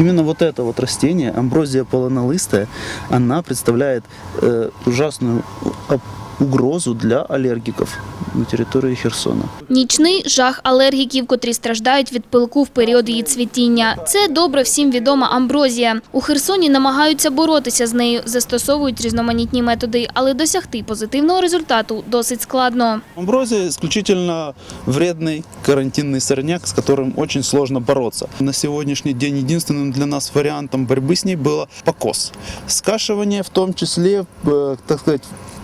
именно вот это вот растение, амброзия полонолистая, она представляет э, ужасную угрозу для аллергиков на территории Херсона. Нічний жах алергіків, котрі страждають від пилку в період її цвітіння. Це добре всім відома амброзія. У Херсоні намагаються боротися з нею, застосовують різноманітні методи, але досягти позитивного результату досить складно. Амброзия исключительно вредный карантинный сорняк, с которым очень сложно бороться. На сегодняшний день единственным для нас вариантом борьбы с ней было покос. Скашивание в том числе, э, так сказать,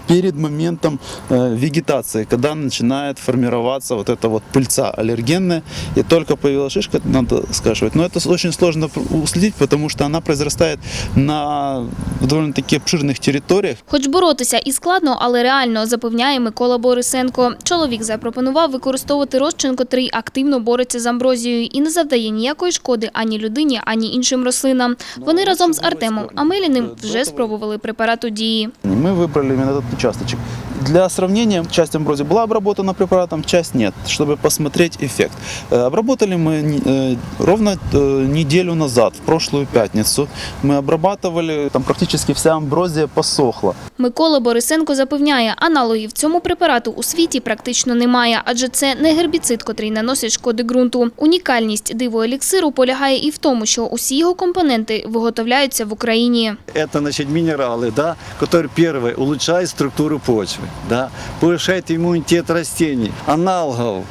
перед моментом э, вегетации, когда начинает формироваться вот эта вот пыльца аллергенная, и только появилась шишка, надо скашивать. Но это очень сложно пр- уследить, потому что она произрастает на довольно-таки обширных территориях, Хоч боротися і складно, але реально, запевняє Микола Борисенко. Чоловік запропонував використовувати розчин, котрий активно бореться з амброзією і не завдає ніякої шкоди ані людині, ані іншим рослинам. Вони разом з Артемом Амеліним вже спробували препарат у дії. Мы выбрали именно этот участочек. Для сравнения, часть амброзии была обработана препаратом, часть нет, чтобы посмотреть эффект. Э, Обработали мы не- э, ровно э, неделю назад, в прошлую пятницу. Мы обрабатывали, там практически вся амброзия посохла. Микола Борисенко запевняє, аналогів цьому препарату у світі практично немає, адже це не гербіцид, котрий наносить шкоди ґрунту. Унікальність дивоеліксиру полягає і в тому, що усі його компоненти виготовляються в Україні. Это, значит, минералы, да, которые, первое, улучшают структуру почвы, да, повышает иммунитет растений. Аналогов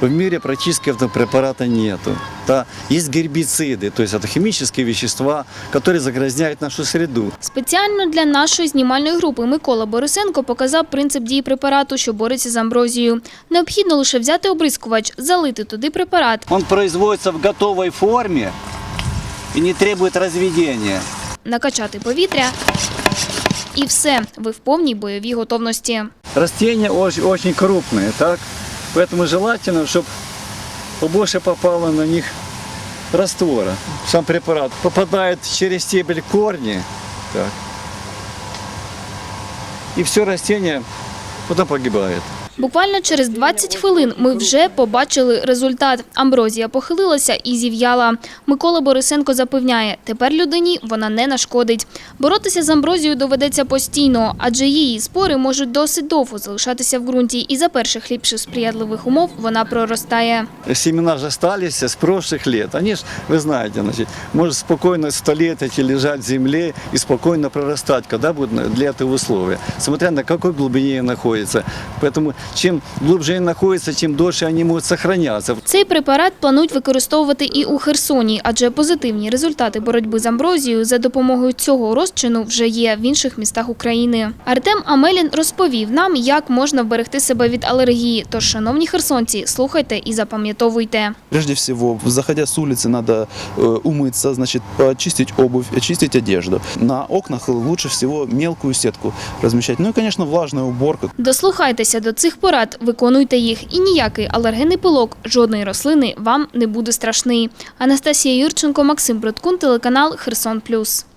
в мире практически этого препарата нету. Да. Есть гербициды, то есть это химические вещества, которые загрязняют нашу среду. Спеціально для нашої знімальної групи Микола Борисенко показав принцип дії препарату, що бореться з амброзією. Необхідно лише взяти обрискувач, залити туди препарат, Он производится в готовой форме и не требует разведения. накачати повітря і все, ви в повній бойовій готовності. Растения очень, очень крупные, так? Поэтому желательно, чтобы побольше попало на них раствора. Сам препарат попадает через стебель корни, так. И все растение потом погибает. Буквально через 20 хвилин ми вже побачили результат. Амброзія похилилася і зів'яла. Микола Борисенко запевняє, тепер людині вона не нашкодить. Боротися з амброзією доведеться постійно, адже її спори можуть досить довго залишатися в ґрунті, і за перших ліпших сприятливих умов вона проростає. Семена же остались с прошлых лет. Они же, вы знаете, значит, может спокойно сто лет эти лежать в земле и спокойно прорастать, когда будут для этого условия. Смотря на какой глубине находится. Поэтому чем глубже они находятся, тем дольше они могут сохраняться. Цей препарат планують використовувати і у Херсоні, адже позитивні результати боротьби з амброзією за допомогою цього розчину вже є в інших містах України. Артем Амелін розповів нам, як можна вберегти себе від алергії. Тож, шановні херсонці, слухайте і запам'ятовуйте. Прежде всего, заходя с улицы, надо э, умыться, значит, почистить обувь, очистить одежду. На окнах лучше всего мелкую сетку размещать. Ну и, конечно, влажная уборка. Дослухайтеся до цих порад, виконуйте їх, і ніякий алергенний пилок жодної рослини вам не буде страшний. Анастасія Юрченко, Максим Бродкун, телеканал Херсон Плюс.